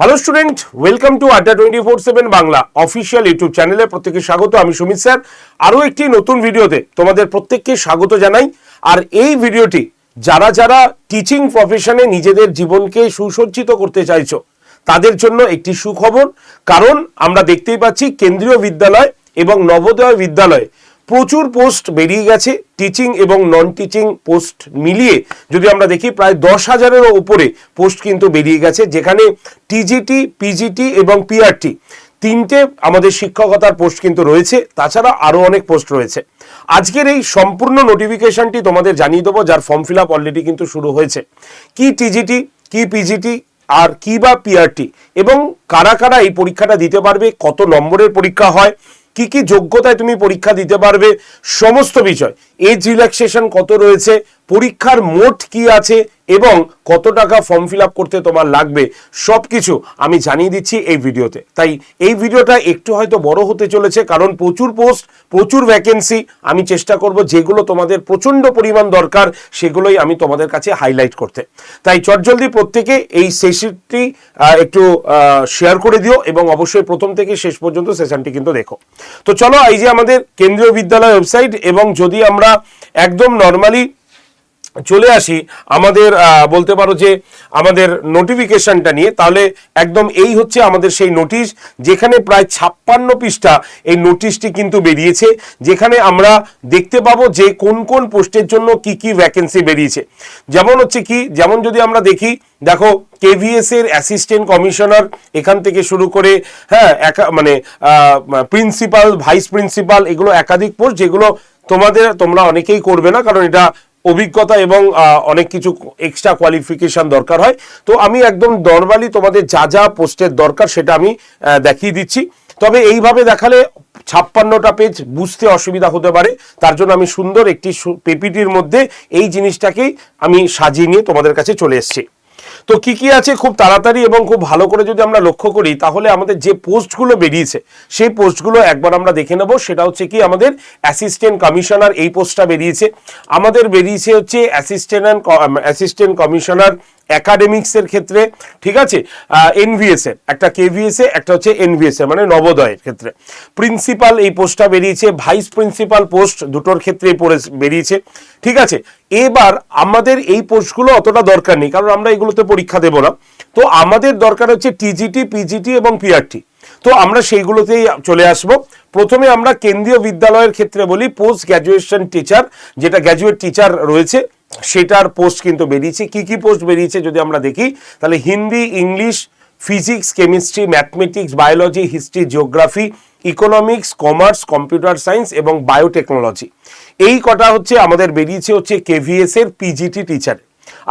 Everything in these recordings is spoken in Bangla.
Hello student welcome to Adda twenty four seven Bangla official YouTube চ্যানেলে প্রত্যেকে স্বাগত। আমি সুমিত স্যার। আরও একটি নতুন ভিডিওতে তোমাদের প্রত্যেককে স্বাগত জানাই। আর এই ভিডিওটি যারা যারা টিচিং প্রফেশনে নিজেদের জীবনকে সুসজ্জিত করতে চাইছো, তাদের জন্য একটি সুখবর। কারণ আমরা দেখতেই পাচ্ছি কেন্দ্রীয় বিদ্যালয় এবং নবোদয় বিদ্যালয় প্রচুর পোস্ট বেরিয়ে গেছে টিচিং এবং নন টিচিং পোস্ট মিলিয়ে। যদি আমরা দেখি, প্রায় দশ হাজারেরও উপরে পোস্ট কিন্তু বেরিয়ে গেছে, যেখানে টিজিটি পিজিটি এবং পিআরটি তিনটে আমাদের শিক্ষকতার পোস্ট কিন্তু রয়েছে, তাছাড়া আরও অনেক পোস্ট রয়েছে। আজকের এই সম্পূর্ণ নোটিফিকেশনটি তোমাদের জানিয়ে দেবো, যার ফর্ম ফিল আপ অলরেডি কিন্তু শুরু হয়েছে। কি টিজিটি কি পিজিটি আর কি বা পিআরটি এবং কারা কারা এই পরীক্ষাটা দিতে পারবে, কত নম্বরের পরীক্ষা হয় কি কি যোগ্যতায় তুমি পরীক্ষা দিতে পারবে সমস্ত বিষয়। এজ রিল্যাক্সেশন কত রয়েছে পরীক্ষার মোট কি আছে এবং কত টাকা ফর্ম ফিল করতে তোমার লাগবে সব কিছু আমি জানিয়ে দিচ্ছি এই ভিডিওতে। তাই এই ভিডিওটা একটু হয়তো বড় হতে চলেছে, কারণ প্রচুর পোস্ট প্রচুর ভ্যাকেন্সি আমি চেষ্টা করব যেগুলো তোমাদের প্রচণ্ড পরিমাণ দরকার, সেগুলোই আমি তোমাদের কাছে হাইলাইট করতে। তাই চটজলদি প্রত্যেকে এই সেশনটি একটু শেয়ার করে দিও এবং অবশ্যই প্রথম থেকে শেষ পর্যন্ত সেশনটি কিন্তু দেখো। তো চলো, এই যে আমাদের কেন্দ্রীয় বিদ্যালয় ওয়েবসাইট এবং যদি আমরা একদম নর্মালি চলে আসি, আমাদের বলতে পারো যে আমাদের নোটিফিকেশনটা নিয়ে। তাহলে একদম এই হচ্ছে আমাদের সেই নোটিশ যেখানে প্রায় ছাপ্পান্ন পৃষ্ঠা এই নোটিশটি কিন্তু বেরিয়েছে, যেখানে আমরা দেখতে পাবো যে কোন কোন পোস্টের জন্য কি কি ভ্যাকেন্সি বেরিয়েছে। যেমন হচ্ছে কি, যেমন যদি আমরা দেখি, দেখো কেভিএস এর অ্যাসিস্ট্যান্ট কমিশনার এখান থেকে শুরু করে হ্যাঁ মানে প্রিন্সিপাল ভাইস প্রিন্সিপাল এগুলো একাধিক পোস্ট যেগুলো তোমাদের, তোমরা অনেকেই করবে না, কারণ এটা অভিজ্ঞতা এবং অনেক কিছু এক্সট্রা কোয়ালিফিকেশন দরকার হয়। তো আমি একদম নর্মালি তোমাদের যা যা পোস্টের দরকার সেটা আমি দেখিয়ে দিচ্ছি। তবে এইভাবে দেখালে ছাপ্পান্নটা পেজ বুঝতে অসুবিধা হতে পারে। তার জন্য আমি সুন্দর একটি পেপিটির মধ্যে এই জিনিসটাকেই আমি সাজিয়ে নিয়ে তোমাদের কাছে চলে এসেছি। তো কি কি আছে খুব তাড়াতাড়ি এবং খুব ভালো করে যদি আমরা লক্ষ্য করি, তাহলে আমাদের যে পোস্টগুলো বেরিয়েছে, সেই পোস্টগুলো একবার আমরা দেখে নেব। সেটা হচ্ছে কি, আমাদের অ্যাসিস্ট্যান্ট কমিশনার এই পোস্টটা বেরিয়েছে। আমাদের বেরিয়েছে হচ্ছে অ্যাসিস্ট্যান্ট অ্যাসিস্ট্যান্ট কমিশনার একাডেমিক্স এর ক্ষেত্রে, ঠিক আছে? এনভিএস এর, একটা কেভিএস একটা হচ্ছে এনভিএস এ মানে নবোদয়ের ক্ষেত্রে। প্রিন্সিপাল এই পোস্টটা বেরিয়েছে ভাইস প্রিন্সিপাল পোস্ট দুটোর ক্ষেত্রেই পড়ে, বেরিয়েছে, ঠিক আছে? এবার আমাদের এই পোস্টগুলো অতটা দরকার নেই, কারণ আমরা এগুলোতে পরীক্ষা দেব না। তো আমাদের দরকার হচ্ছে টিজিটি পিজিটি এবং পিআরটি তো আমরা সেইগুলোতেই চলে আসব। প্রথমে আমরা কেন্দ্রীয় বিদ্যালয়ের ক্ষেত্রে বলি পোস্ট গ্র্যাজুয়েশন টিচার যেটা গ্র্যাজুয়েট টিচার রয়েছে সেটার পোস্ট কিন্তু বেরিয়েছে। কি কি পোস্ট বেরিয়েছে যদি আমরা দেখি, তাহলে Hindi, English physics chemistry mathematics biology history geography economics commerce computer science এবং বায়োটেকনোলজি এই কটা হচ্ছে আমাদের বেরিয়েছে হচ্ছে কেভিএস এর পিজিটি টিচার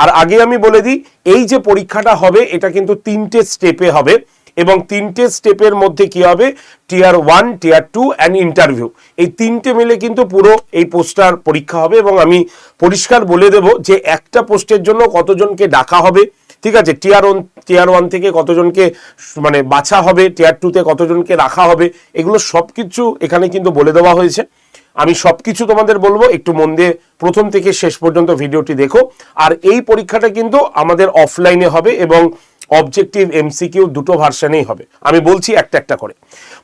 আর আগে আমি বলে দিই, এই যে পরীক্ষাটা হবে, এটা কিন্তু তিনটে স্টেপে হবে। এবং তিনটে স্টেপের মধ্যে কি হবে? Tier one tier two and interview এই তিনটে মিলে কিন্তু পুরো এই পোস্টার পরীক্ষা হবে এবং আমি পরিষ্কার বলে দেব যে একটা পোস্টের জন্য কতজনকে ডাকা হবে, ঠিক আছে? টিয়ার ওয়ান টিয়ার ওয়ান থেকে কতজনকে মানে বাছা হবে টিয়ার টুতে কতজনকে রাখা হবে, এগুলো সব কিছু এখানে কিন্তু বলে দেওয়া হয়েছে। আমি সব কিছু তোমাদের বলব, একটু মন দিয়ে প্রথম থেকে শেষ পর্যন্ত ভিডিওটি দেখো। আর এই পরীক্ষাটা কিন্তু আমাদের অফলাইনে হবে এবং অবজেক্টিভ এমসিকিউ দুটো ভার্সানেই হবে। আমি বলছি একটা একটা করে।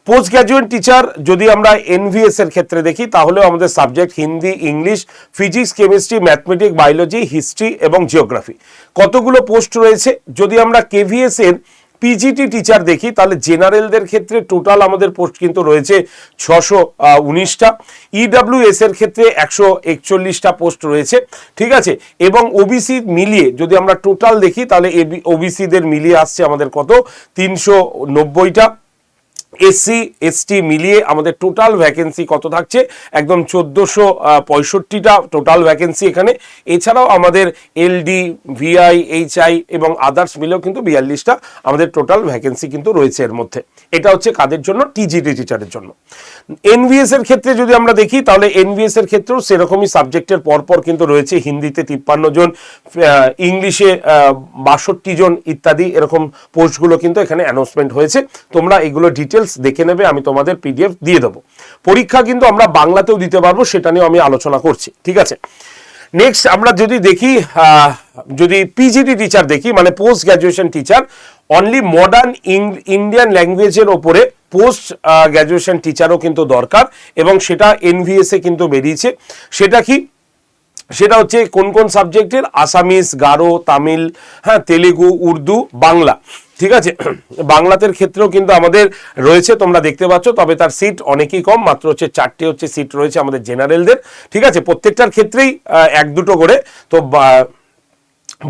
পোস্ট গ্র্যাজুয়েট টিচার যদি আমরা এনভিএস এর ক্ষেত্রে দেখি, তাহলে আমাদের subject Hindi, English physics chemistry mathematics biology history এবং জিওগ্রাফি কতগুলো পোস্ট রয়েছে? যদি আমরা কেভিএস এর পিজিটি টিচার দেখি, তাহলে জেনারেলদের ক্ষেত্রে টোটাল আমাদের পোস্ট কিন্তু রয়েছে ছশো উনিশটা। ইডাব্লিউএস এর ক্ষেত্রে একশো একচল্লিশটা পোস্ট রয়েছে, ঠিক আছে? এবং ওবিসি মিলিয়ে যদি আমরা টোটাল দেখি, তাহলে ওবিসিদের মিলিয়ে আসছে আমাদের কত? তিনশো নব্বইটা। এসসি এসটি মিলিয়ে আমাদের টোটাল ভ্যাকেন্সি কত থাকছে? একদম চোদ্দোশো পঁয়ষট্টিটা টোটাল ভ্যাকেন্সি এখানে। এছাড়াও আমাদের এলডি, ভিআই, এইচআই এবং আদার্স মিলেও কিন্তু বিয়াল্লিশটা আমাদের টোটাল ভ্যাকেন্সি কিন্তু রয়েছে এর মধ্যে। এটা হচ্ছে কাদের জন্য? টিজিটি টিচারের জন্য। এনভিএস এর ক্ষেত্রে যদি আমরা দেখি, তাহলে এনভিএস এর ক্ষেত্রেও সেরকমই সাবজেক্টের পরপর কিন্তু রয়েছে। হিন্দিতে তিপ্পান্ন জন ইংলিশে বাষট্টি জন ইত্যাদি এরকম পোস্টগুলো কিন্তু এখানে অ্যানাউন্সমেন্ট হয়েছে। তোমরা এগুলো ডিটেলস দেখে নেবে, আমি তোমাদের পিডিএফ দিয়ে দেবো। পরীক্ষা কিন্তু আমরা বাংলাতেও দিতে পারব, সেটা নিয়ে আমি আলোচনা করছি, ঠিক আছে? নেক্সট আমরা যদি দেখি যদি পিজিটি টিচার দেখি মানে post graduation teacher only modern Indian ল্যাঙ্গুয়েজের ওপরে পোস্ট গ্র্যাজুয়েশন টিচারও কিন্তু দরকার, এবং সেটা এনভিএস কিন্তু বেরিয়েছে। সেটা কি? সেটা হচ্ছে কোন কোন সাবজেক্টের আসামিস গারো তামিল হ্যাঁ তেলেগু উর্দু বাংলা ঠিক আছে? বাংলাতের ক্ষেত্রেও কিন্তু আমাদের রয়েছে, তোমরা দেখতে পাচ্ছ, তবে তার সিট অনেকই কম, মাত্র হচ্ছে চারটে হচ্ছে সিট রয়েছে আমাদের জেনারেলদের। ঠিক আছে? প্রত্যেকটার ক্ষেত্রেই এক দুটো করে। তো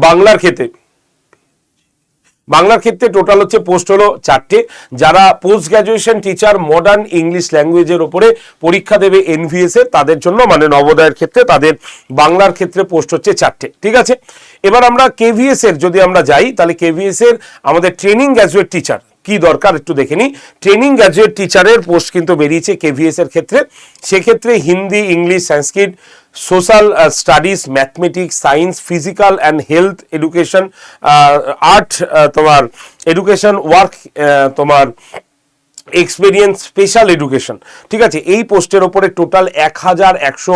বাংলার ক্ষেত্রে বাংলার ক্ষেত্রে টোটাল হচ্ছে পোস্ট হলো চারটে। যারা post graduation teacher modern English ল্যাঙ্গুয়েজের ওপরে পরীক্ষা দেবে এনভিএস এর, তাদের জন্য মানে নবোদয়ের ক্ষেত্রে তাদের বাংলার ক্ষেত্রে পোস্ট হচ্ছে চারটে। ঠিক আছে? এবার আমরা কেভিএস এর যদি আমরা যাই, তাহলে কেভিএস এর আমাদের ট্রেনিং গ্র্যাজুয়েট টিচার কি দরকার একটু দেখে নিই। ট্রেনিং গ্র্যাজুয়েট টিচারের পোস্ট কিন্তু বেরিয়েছে কেভিএস এর ক্ষেত্রে। সেক্ষেত্রে Hindi English Sanskrit social studies mathematics science physical and health education art তোমার এডুকেশন ওয়ার্ক তোমার এক্সপেরিয়েন্স স্পেশাল এডুকেশন ঠিক আছে? এই পোস্টের ওপরে টোটাল এক হাজার একশো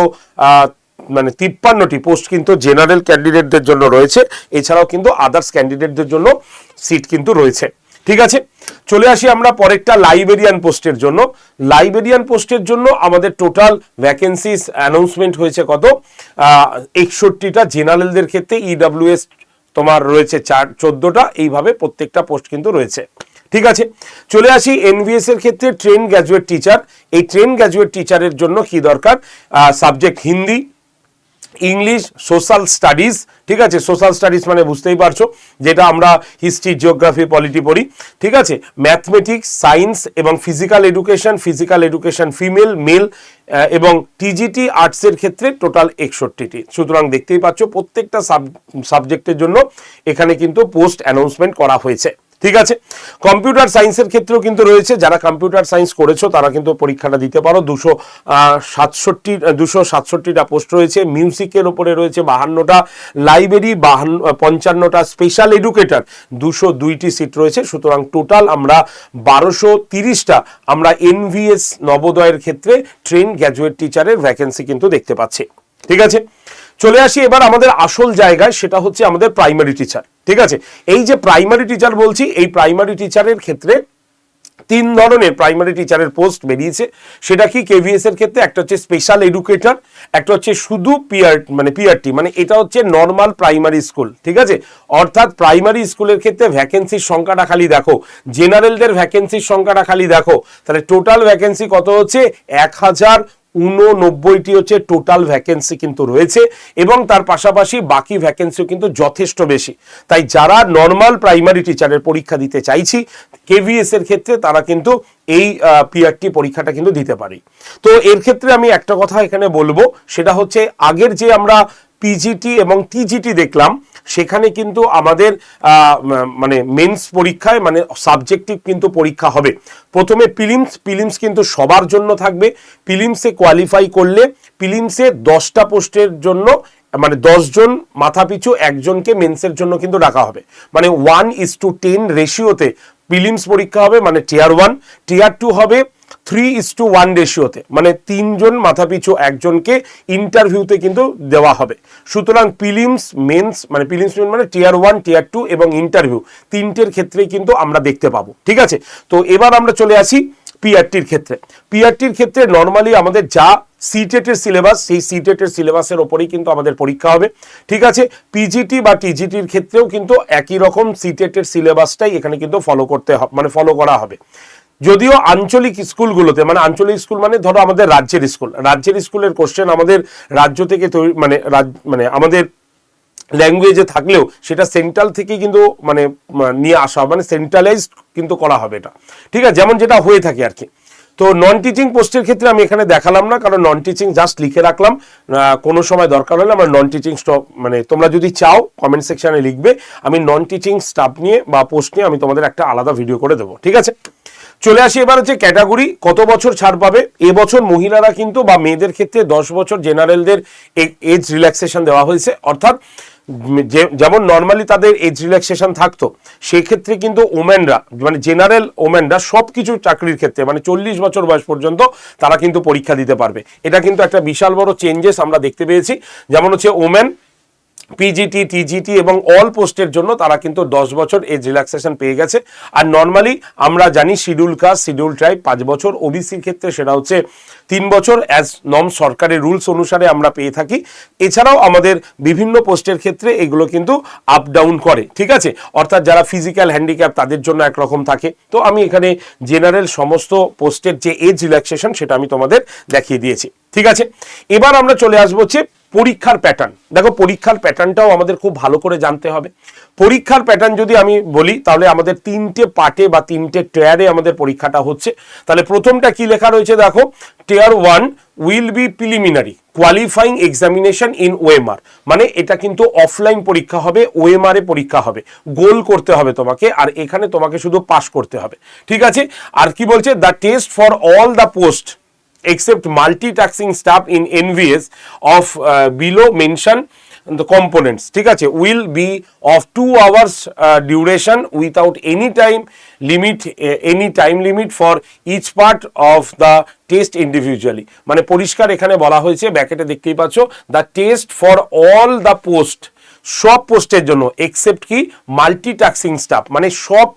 মানে তিপ্পান্নটি পোস্ট কিন্তু জেনারেল ক্যান্ডিডেটদের জন্য রয়েছে। এছাড়াও কিন্তু আদার্স ক্যান্ডিডেটদের জন্য সিট কিন্তু রয়েছে। ঠিক আছে? চলে আসি আমরা পরেরটা লাইব্রেরিয়ান পোস্টের জন্য। লাইব্রেরিয়ান পোস্টের জন্য আমাদের টোটাল ভ্যাকেন্সিস অ্যানাউন্সমেন্ট হয়েছে কত? একষট্টিটা জেনারেলদের ক্ষেত্রে ইডাব্লিউএস তোমার রয়েছে চার, চোদ্দোটা। এইভাবে প্রত্যেকটা পোস্ট কিন্তু রয়েছে। ঠিক আছে? চলে আসি এনভিএস এর ক্ষেত্রে ট্রেন গ্র্যাজুয়েট টিচার এই ট্রেন গ্র্যাজুয়েট টিচারের জন্য কি দরকার? Subject Hindi English social studies, ঠিক আছে? সোশ্যাল স্টাডিজ মানে বুঝতেই পারছ, যেটা আমরা হিস্ট্রি, জিওগ্রাফি, পলিটি পড়ি, ঠিক আছে? ম্যাথমেটিক্স, সায়েন্স এবং physical education physical education female, male এবং টিজিটি আর্টসের ক্ষেত্রে টোটাল একষট্টিটি। সুতরাং দেখতেই পাচ্ছ, প্রত্যেকটা সাব সাবজেক্টের জন্য এখানে কিন্তু পোস্ট অ্যানাউন্সমেন্ট করা হয়েছে। ঠিক আছে? কম্পিউটার সায়েন্সের ক্ষেত্রেও কিন্তু রয়েছে। যারা কম্পিউটার সায়েন্স করেছ, তারা কিন্তু পরীক্ষাটা দিতে পারো। দুশো সাতষট্টি, দুশো সাতষট্টিটা পোস্ট রয়েছে। মিউজিকের ওপরে রয়েছে বাহান্নটা। লাইব্রেরি বাহান্ন, পঞ্চান্নটা। স্পেশাল এডুকেটর দুশো দুইটি সিট রয়েছে। সুতরাং টোটাল আমরা বারোশো তিরিশটা, আমরা এনভিএস নবোদয়ের ক্ষেত্রে ট্রেন গ্র্যাজুয়েট টিচারের ভ্যাকেন্সি কিন্তু দেখতে পাচ্ছি। ঠিক আছে? চলে আসি এবার আমাদের আসল জায়গায়। সেটা হচ্ছে আমাদের প্রাইমারি টিচার ঠিক আছে? এই যে প্রাইমারি টিচার বলছি, এই প্রাইমারি টিচারের ক্ষেত্রে তিন ধরনের প্রাইমারি টিচারের পোস্ট বেরিয়েছে। সেটা কি কেভিএস এর ক্ষেত্রে? একটা হচ্ছে স্পেশাল এডুকেটর একটা হচ্ছে শুধু পিআর মানে পিআরটি মানে এটা হচ্ছে নর্মাল প্রাইমারি স্কুল ঠিক আছে? অর্থাৎ প্রাইমারি স্কুলের ক্ষেত্রে ভ্যাকেন্সির সংখ্যাটা খালি দেখো। জেনারেলদের ভ্যাকেন্সির সংখ্যাটা খালি দেখো। তাহলে টোটাল ভ্যাকেন্সি কত হচ্ছে? এক হাজার উননব্বইটি হচ্ছে টোটাল ভ্যাকেন্সি কিন্তু রয়েছে এবং তার পাশাপাশি বাকি ভ্যাকেন্সিও কিন্তু যথেষ্ট বেশি। তাই যারা নর্মাল প্রাইমারি টিচারের পরীক্ষা দিতে চাইছি কেভিএস এর ক্ষেত্রে তারা কিন্তু এই পিআরটি পরীক্ষাটা কিন্তু দিতে পারি। তো এর ক্ষেত্রে আমি একটা কথা এখানে বলব, সেটা হচ্ছে আগের যে আমরা পিজিটি এবং টিজিটি দেখলাম সেখানে কিন্তু আমাদের মানে মেন্স পরীক্ষায় মানে সাবজেক্টিভ কিন্তু পরীক্ষা হবে। প্রথমে পিলিমস পিলিমস কিন্তু সবার জন্য থাকবে। পিলিমসে কোয়ালিফাই করলে পিলিমসে দশটা পোস্টের জন্য মানে জন মাথা পিছু একজনকে মেন্সের জন্য কিন্তু ডাকা হবে। মানে ওয়ান ইস টু টেন রেশিওতে প্রিলিমস পরীক্ষা হবে মানে টিয়ার ওয়ান। টিয়ার টু হবে থ্রি ইস টু ওয়ান রেশিওতে মানে তিনজন মাথাপিছু একজনকে ইন্টারভিউতে কিন্তু দেওয়া হবে। সুতরাং প্রিলিমস মেন্স মানে প্রিলিমস মানে টিয়ার ওয়ান টিয়ার টু এবং ইন্টারভিউ তিনটের ক্ষেত্রেই কিন্তু আমরা দেখতে পাবো। ঠিক আছে? তো এবার আমরা চলে আসি পিআরটির ক্ষেত্রে। পিআরটির ক্ষেত্রে নর্মালি আমাদের যা সিটেটের সিলেবাস সেই সিটেটের সিলেবাসের ওপরেই কিন্তু আমাদের পরীক্ষা হবে। ঠিক আছে? পিজিটি বা টিজিটির ক্ষেত্রেও কিন্তু একই রকম সিটেটের সিলেবাসটাই এখানে কিন্তু ফলো করতে হবে মানে ফলো করা হবে। যদিও আঞ্চলিক স্কুলগুলোতে মানে আঞ্চলিক স্কুল মানে ধরো আমাদের রাজ্যের স্কুল, রাজ্যের স্কুলের কোশ্চেন আমাদের রাজ্য থেকে তৈরি মানে মানে আমাদের ল্যাঙ্গুয়েজে থাকলেও সেটা সেন্ট্রাল থেকে কিন্তু মানে নিয়ে আসা মানে সেন্ট্রালাইজড কিন্তু করা হবে এটা। ঠিক আছে? যেমন যেটা হয়ে থাকে আর কি। তো নন টিচিং পোস্টের ক্ষেত্রে আমি এখানে দেখালাম না, কারণ নন টিচিং জাস্ট লিখে রাখলাম। কোনো সময় দরকার হলে আমরা নন টিচিং স্টপ মানে তোমরা যদি চাও কমেন্ট সেকশানে লিখবে। আমি নন টিচিং স্টাফ নিয়ে বা পোস্ট নিয়ে আমি তোমাদের একটা আলাদা ভিডিও করে দেবো। ঠিক আছে? চলে আসি এবার হচ্ছে ক্যাটাগরি কত বছর ছাড় পাবে? এবছর মহিলারা কিন্তু বা মেয়েদের ক্ষেত্রে দশ বছর জেনারেলদের এজ রিল্যাক্সেশন দেওয়া হয়েছে। অর্থাৎ যেমন নর্মালি তাদের এজ রিল্যাক্সেশন থাকতো, সেক্ষেত্রে কিন্তু ওমেনরা মানে জেনারেল ওমেনরা সব কিছু চাকরির ক্ষেত্রে মানে চল্লিশ বছর বয়স পর্যন্ত তারা কিন্তু পরীক্ষা দিতে পারবে। এটা কিন্তু একটা বিশাল বড় চেঞ্জেস আমরা দেখতে পেয়েছি। যেমন হচ্ছে ওমেন পিজিটি টিজিটি এবং অল পোস্টের জন্য তারা কিন্তু দশ বছর এজ রিল্যাক্সেশন পেয়ে গেছে। আর নর্মালি আমরা জানি শিডিউল কাস্ট শিডিউল ট্রাইব পাঁচ বছর ওবিসির ক্ষেত্রে সেটা হচ্ছে তিন বছর অ্যাজ নম সরকারের রুলস অনুসারে আমরা পেয়ে থাকি। এছাড়াও আমাদের বিভিন্ন পোস্টের ক্ষেত্রে এগুলো কিন্তু আপ ডাউন করে, ঠিক আছে? অর্থাৎ যারা ফিজিক্যাল হ্যান্ডিক্যাপ তাদের জন্য একরকম থাকে। তো আমি এখানে জেনারেল সমস্ত পোস্টের যে এজ রিল্যাক্সেশন সেটা আমি তোমাদের দেখিয়ে দিয়েছি, ঠিক আছে? এবার আমরা চলে আসব হচ্ছে পরীক্ষার প্যাটার্ন দেখো, পরীক্ষার প্যাটার্নটাও আমাদের খুব ভালো করে জানতে হবে। পরীক্ষার প্যাটার্ন যদি আমি বলি, তাহলে আমাদের তিনটে পার্টে বা তিনটে টেয়ারে আমাদের পরীক্ষাটা হচ্ছে। তাহলে প্রথমটা কি লেখা রয়েছে দেখো? Tier one will be preliminary qualifying examination in OMR মানে এটা কিন্তু অফলাইন পরীক্ষা হবে ওএমআর এ পরীক্ষা হবে। গোল করতে হবে তোমাকে, আর এখানে তোমাকে শুধু পাস করতে হবে। ঠিক আছে? আর কি বলছে? The test for all the post except multitasking staff in NVS of uh, below mentioned the components ঠিক will be of two hours uh, duration without any time limit uh, any time limit for each part of the test individually মানে পরিষ্কার এখানে বলা হয়েছে ব্যাকেটে দেখতেই পাচ্ছ the test for all the post সব পোস্টের জন্য এক্সেপ্ট কি মাল্টিটাস্কিং স্টাফ মানে সব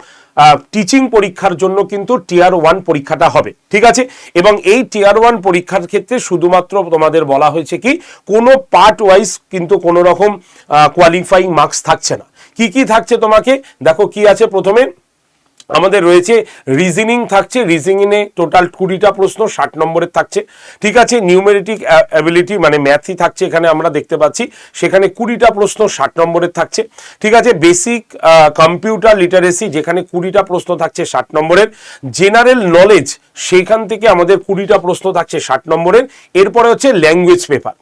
টিচিং পরীক্ষার জন্য কিন্তু টিয়ার ওয়ান পরীক্ষাটা হবে, ঠিক আছে? এবং এই টিয়ার ওয়ান পরীক্ষার ক্ষেত্রে শুধুমাত্র তোমাদের বলা হয়েছে কি, কোনো পার্ট ওয়াইজ কিন্তু কোনো রকম কোয়ালিফাইং মার্কস থাকছে না। কি কি থাকছে তোমাকে? দেখো কি আছে প্রথমে। আমাদের রয়েছে। রিজনিং থাকছে রিজনিংয়ে টোটাল কুড়িটা প্রশ্ন, ষাট নম্বরের থাকছে। ঠিক আছে নিউমেরিটিক অ্যাবিলিটি মানে ম্যাথই থাকছে এখানে আমরা দেখতে পাচ্ছি। সেখানে কুড়িটা প্রশ্ন, ষাট নম্বরের থাকছে। ঠিক আছে বেসিক কম্পিউটার লিটারেসি যেখানে কুড়িটা প্রশ্ন থাকছে, ষাট নম্বরের। জেনারেল নলেজ সেইখান থেকে আমাদের কুড়িটা প্রশ্ন থাকছে, ষাট নম্বরের। এরপরে হচ্ছে language paper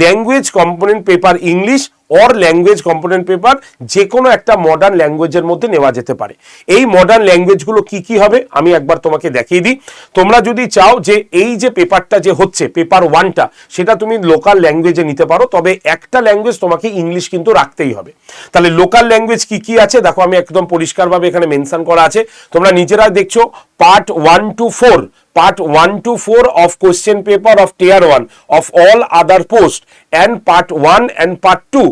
language component paper English or language component paper যে কোনো একটা মডার্ন ল্যাঙ্গুয়েজের মধ্যে নেওয়া যেতে পারে। এই মডার্ন ল্যাঙ্গুয়েজগুলো কি কি হবে? আমি একবার তোমাকে দেখিয়ে দিই। তোমরা যদি চাও যে এই যে পেপারটা যে হচ্ছে পেপার ওয়ানটা সেটা তুমি লোকাল ল্যাঙ্গুয়েজে নিতে পারো, তবে একটা ল্যাঙ্গুয়েজ তোমাকে ইংলিশ কিন্তু রাখতেই হবে। তাহলে লোকাল ল্যাঙ্গুয়েজ কি কি আছে? দেখো, আমি একদম পরিষ্কারভাবে এখানে মেনশন করা আছে। তোমরা নিজেরা দেখছ part one two four part 1 to 4 of question paper of tier 1 of all other post and part 1 and part 2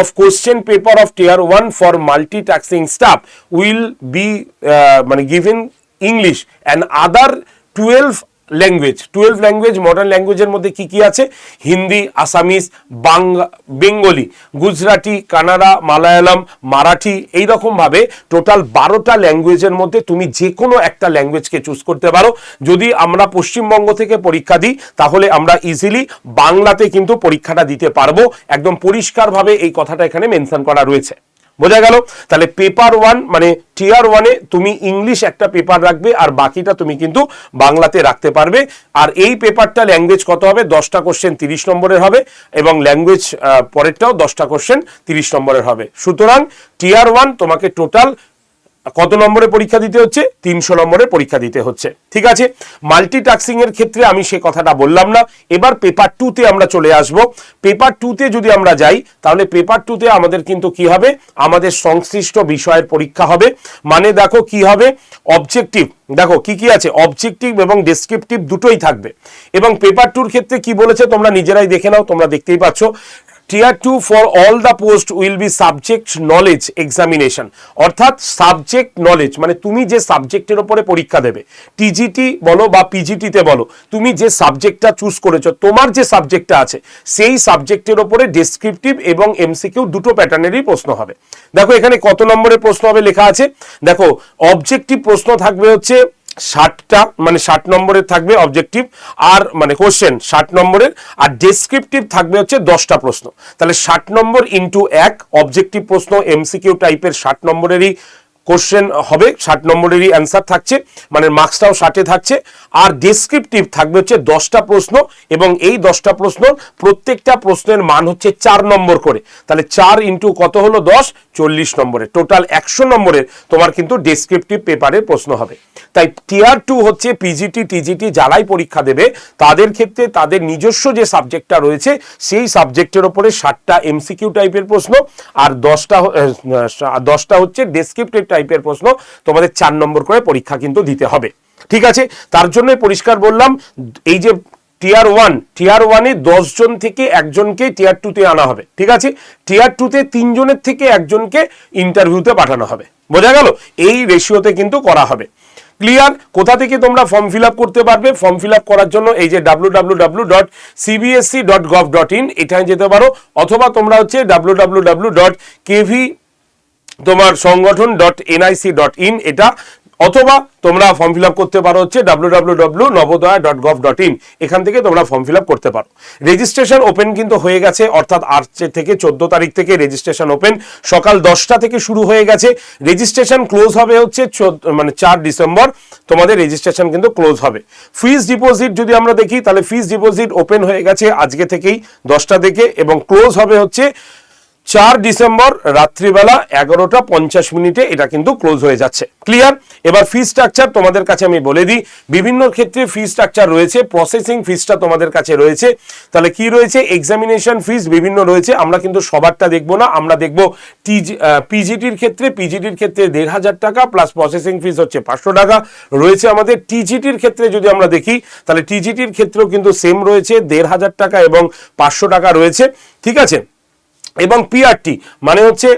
of question paper of tier 1 for multitasking staff will be uh, given English and other 12 language twelve language modern ল্যাঙ্গুয়েজের মধ্যে কি কি আছে? হিন্দি আসামিস বাংলা বেঙ্গলি, গুজরাটি, কানাডা, মালায়ালাম, মারাঠি এই রকম ভাবে টোটাল বারোটা ল্যাঙ্গুয়েজের মধ্যে তুমি যে কোনো একটা ল্যাঙ্গুয়েজকে চুজ করতে পারো। যদি আমরা পশ্চিমবঙ্গ থেকে পরীক্ষা দিই, তাহলে আমরা ইজিলি বাংলাতে কিন্তু পরীক্ষাটা দিতে পারব। একদম পরিষ্কারভাবে এই কথাটা এখানে মেনশন করা রয়েছে। বোঝা গেল? তাহলে পেপার ওয়ান মানে টিয়ার ওয়ানে তুমি ইংলিশ একটা পেপার রাখবে আর বাকিটা তুমি কিন্তু বাংলাতে রাখতে পারবে। আর এই পেপারটা ল্যাঙ্গুয়েজ কত হবে? দশটা কোশ্চেন তিরিশ নম্বরের হবে এবং ল্যাঙ্গুয়েজ পরেরটাও দশটা কোশ্চেন তিরিশ নম্বরের হবে। সুতরাং টিয়ার ওয়ান তোমাকে টোটাল কত নম্বরে পরীক্ষা দিতে হচ্ছে? তিনশো নম্বরে পরীক্ষা দিতে হচ্ছে। ঠিক আছে? মাল্টিটাস্কিং এর ক্ষেত্রে আমি সে কথাটা বললাম না। এবার পেপার টুতে আমরা চলে আসব। পেপার টুতে যদি আমরা যাই, তাহলে পেপার টুতে আমাদের কিন্তু কি হবে? আমাদের সংশ্লিষ্ট বিষয়ের পরীক্ষা হবে। মানে দেখো কি হবে? অবজেক্টিভ দেখো কি কি আছে? অবজেক্টিভ এবং ডেসক্রিপটিভ দুটোই থাকবে। এবং পেপার টুর ক্ষেত্রে কি বলেছে তোমরা নিজেরাই দেখে নাও, তোমরা দেখতেই পাচ্ছ। Tier two for all the post will be subject knowledge examination অর্থাৎ সাবজেক্ট নলেজ মানে তুমি যে সাবজেক্টের ওপরে পরীক্ষা দেবে টিজিটি বলো বা পিজিটিতে বলো, তুমি যে সাবজেক্টটা চুজ করেছ, তোমার যে সাবজেক্টটা আছে, সেই সাবজেক্টের ওপরে ডেসক্রিপটিভ এবং এমসিকিউ দুটো প্যাটার্নেরই প্রশ্ন হবে। দেখো, এখানে কত নম্বরের প্রশ্ন হবে লেখা আছে। দেখো অবজেক্টিভ প্রশ্ন থাকবে হচ্ছে ষাটটা মানে ষাট নম্বরের থাকবে অবজেক্টিভ আর মানে কোশ্চেন ষাট নম্বরের, আর ডেসক্রিপটিভ থাকবে হচ্ছে দশটা প্রশ্ন। তাহলে ষাট নম্বর ইন্টু এক অবজেক্টিভ প্রশ্ন এমসিকিউ টাইপের ষাট নম্বরেরই কোশ্চেন হবে, ষাট নম্বরেরই অ্যান্সার থাকছে মানে মার্কসটাও ষাটে থাকছে, আর ডেসক্রিপটিভ থাকবে হচ্ছে দশটা প্রশ্ন, এবং এই দশটা প্রশ্ন প্রত্যেকটা প্রশ্নের মান হচ্ছে চার নম্বর করে। তাহলে চার ইন্টু কত হলো? দশ, চল্লিশ নম্বরে। টোটাল একশো নম্বরের তোমার কিন্তু ডেসক্রিপটিভ পেপারের প্রশ্ন হবে। তাই টিয়ার টু হচ্ছে পিজিটি টিজিটি যারাই পরীক্ষা দেবে, তাদের ক্ষেত্রে তাদের নিজস্ব যে সাবজেক্টটা রয়েছে, সেই সাবজেক্টের ওপরে ষাটটা এমসিকিউ টাইপের প্রশ্ন, আর দশটা দশটা হচ্ছে ডেসক্রিপটিভ টাইপের প্রশ্ন, তোমাদের চার নম্বর করে পরীক্ষা কিন্তু দিতে হবে। ঠিক আছে? তার জন্য পরিষ্কার বললাম, এই যে টিয়ার ওয়ান টিয়ার ওয়ানে দশ জন থেকে একজনকে টিয়ার টুতে আনা হবে। ঠিক আছে? টিয়ার টুতে তিনজনের থেকে একজনকে ইন্টারভিউতে পাঠানো হবে। বোঝা গেল? এই রেশিওতে কিন্তু করা হবে। ক্লিয়ার কোথা থেকে তোমরা ফর্ম ফিল করতে পারবে? ফর্ম ফিল করার জন্য এই যে W dot CBSE dot gov dot in এটায় যেতে পারো, অথবা তোমরা হচ্ছে ডাব্লু ডট কেভি তোমার সংগঠন ডট এনআইসি ডট ইন এটা, অথবা তোমরা ফর্ম ফিল করতে পারো হচ্ছে W Navodaya dot gov dot in এখান থেকে তোমরা ফর্ম ফিল করতে পারো। রেজিস্ট্রেশন ওপেন কিন্তু হয়ে গেছে, অর্থাৎ আট থেকে চোদ্দ তারিখ থেকে রেজিস্ট্রেশন ওপেন সকাল দশটা থেকে শুরু হয়ে গেছে। রেজিস্ট্রেশন ক্লোজ হবে হচ্ছে মানে চার ডিসেম্বর, তোমাদের রেজিস্ট্রেশন কিন্তু ক্লোজ হবে। ফিস ডিপোজিট যদি আমরা দেখি, তাহলে ফিস ডিপোজিট ওপেন হয়ে গেছে আজকে থেকেই দশটা থেকে, এবং ক্লোজ হবে হচ্ছে চার ডিসেম্বর রাত্রিবেলা এগারোটা পঞ্চাশ মিনিটে এটা কিন্তু ক্লোজ হয়ে যাচ্ছে। ক্লিয়ার এবার ফি স্ট্রাকচার তোমাদের কাছে আমি বলে দিই। বিভিন্ন ক্ষেত্রে ফি স্ট্রাকচার রয়েছে প্রসেসিং ফিসটা তোমাদের কাছে রয়েছে। তাহলে কি রয়েছে? এক্সামিনেশন ফিস বিভিন্ন রয়েছে। আমরা কিন্তু সবারটা দেখব না। আমরা দেখব টিজি পিজিটির ক্ষেত্রে পিজিটির ক্ষেত্রে দেড় হাজার টাকা প্লাস প্রসেসিং ফিস হচ্ছে পাঁচশো টাকা। রয়েছে আমাদের টিজিটির ক্ষেত্রে যদি আমরা দেখি, তাহলে টিজিটির ক্ষেত্রেও কিন্তু সেম রয়েছে, দেড় হাজার টাকা এবং পাঁচশো টাকা রয়েছে। ঠিক আছে? এবং পিআরটি মানে হচ্ছে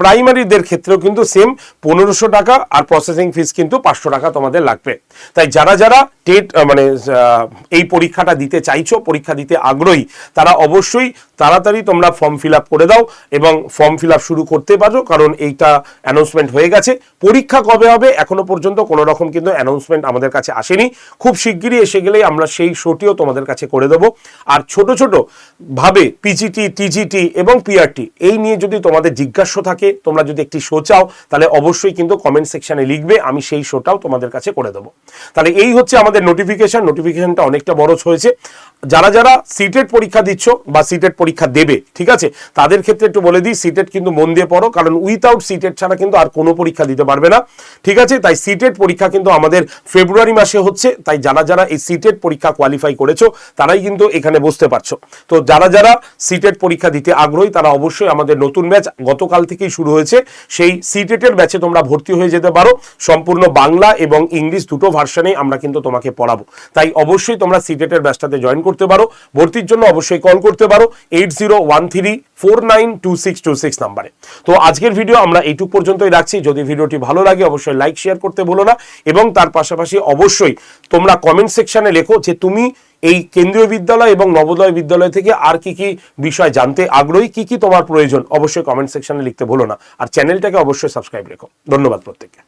প্রাইমারিদের ক্ষেত্রেও কিন্তু সেম পনেরোশো টাকা আর প্রসেসিং ফিস কিন্তু পাঁচশো টাকা তোমাদের লাগবে। তাই যারা যারা টেট মানে এই পরীক্ষাটা দিতে চাইছো, পরীক্ষা দিতে আগ্রহী, তারা অবশ্যই তাড়াতাড়ি তোমরা ফর্ম ফিল করে দাও এবং ফর্ম ফিল শুরু করতে পারো, কারণ এইটা অ্যানাউন্সমেন্ট হয়ে গেছে। পরীক্ষা কবে হবে এখনও পর্যন্ত কোনো রকম কিন্তু অ্যানাউন্সমেন্ট আমাদের কাছে আসেনি। খুব শিগগিরই এসে গেলেই আমরা সেই শোটিও তোমাদের কাছে করে দেবো। আর ছোট ছোট ভাবে পিজিটি টিজিটি এবং পিআরটি এই নিয়ে যদি তোমাদের জিজ্ঞাসা থাকে, তোমরা যদি একটি শো চাও, তাহলে অবশ্যই কিন্তু কমেন্ট সেকশানে লিখবে, আমি সেই শোটাও তোমাদের কাছে করে দেবো। তাহলে এই হচ্ছে আমাদের নোটিফিকেশন নোটিফিকেশানটা অনেকটা বড় হয়েছে। যারা যারা সিটেট পরীক্ষা দিচ্ছ বা সিটেট পরীক্ষা দেবে, ঠিক আছে? তাদের ক্ষেত্রে একটু বলে দিই সিটেট কিন্তু মন দিয়ে পড়ো, কারণ উইথাউট সিটেট ছাড়া কিন্তু আর কোনো পরীক্ষা দিতে পারবে না, ঠিক আছে? তাই সিটেট পরীক্ষা কিন্তু আমাদের ফেব্রুয়ারি মাসে হচ্ছে, তাই যারা যারা এই সিটেট পরীক্ষা কোয়ালিফাই করেছ, তারাই কিন্তু এখানে বসতে পারছ। তো যারা যারা সিটেট পরীক্ষা দিতে আগ্রহী, তারা অবশ্যই আমাদের নতুন ব্যাচ গতকাল থেকেই শুরু হয়েছে। সেই সিটেটের ব্যাচে তোমরা ভর্তি হয়ে যেতে পারো। সম্পূর্ণ বাংলা এবং ইংলিশ দুটো ভার্সনেই আমরা কিন্তু তোমাকে পড়াবো। তাই অবশ্যই তোমরা সিটেটের ব্যাচটাতে জয়েন করতে পারো। ভর্তির জন্য অবশ্যই কল করতে পারো। Eight zero one three four nine two six two six নাম্বারে। তো আজকের ভিডিও আমরা এইটুক পর্যন্তই রাখছি। যদি ভিডিওটি ভালো লাগে, অবশ্যই লাইক, শেয়ার করতে ভুলো না এবং তার পাশাপাশি অবশ্যই তোমরা কমেন্ট সেকশনে লেখো যে তুমি এই কেন্দ্রীয় বিদ্যালয় এবং নবোদয় বিদ্যালয় থেকে আর কি কি বিষয় জানতে আগ্রহী, কি কি তোমার প্রয়োজন, অবশ্যই কমেন্ট সেকশনে লিখতে ভুলো না। আর চ্যানেলটাকে অবশ্যই সাবস্ক্রাইব রেখো। ধন্যবাদ প্রত্যেককে।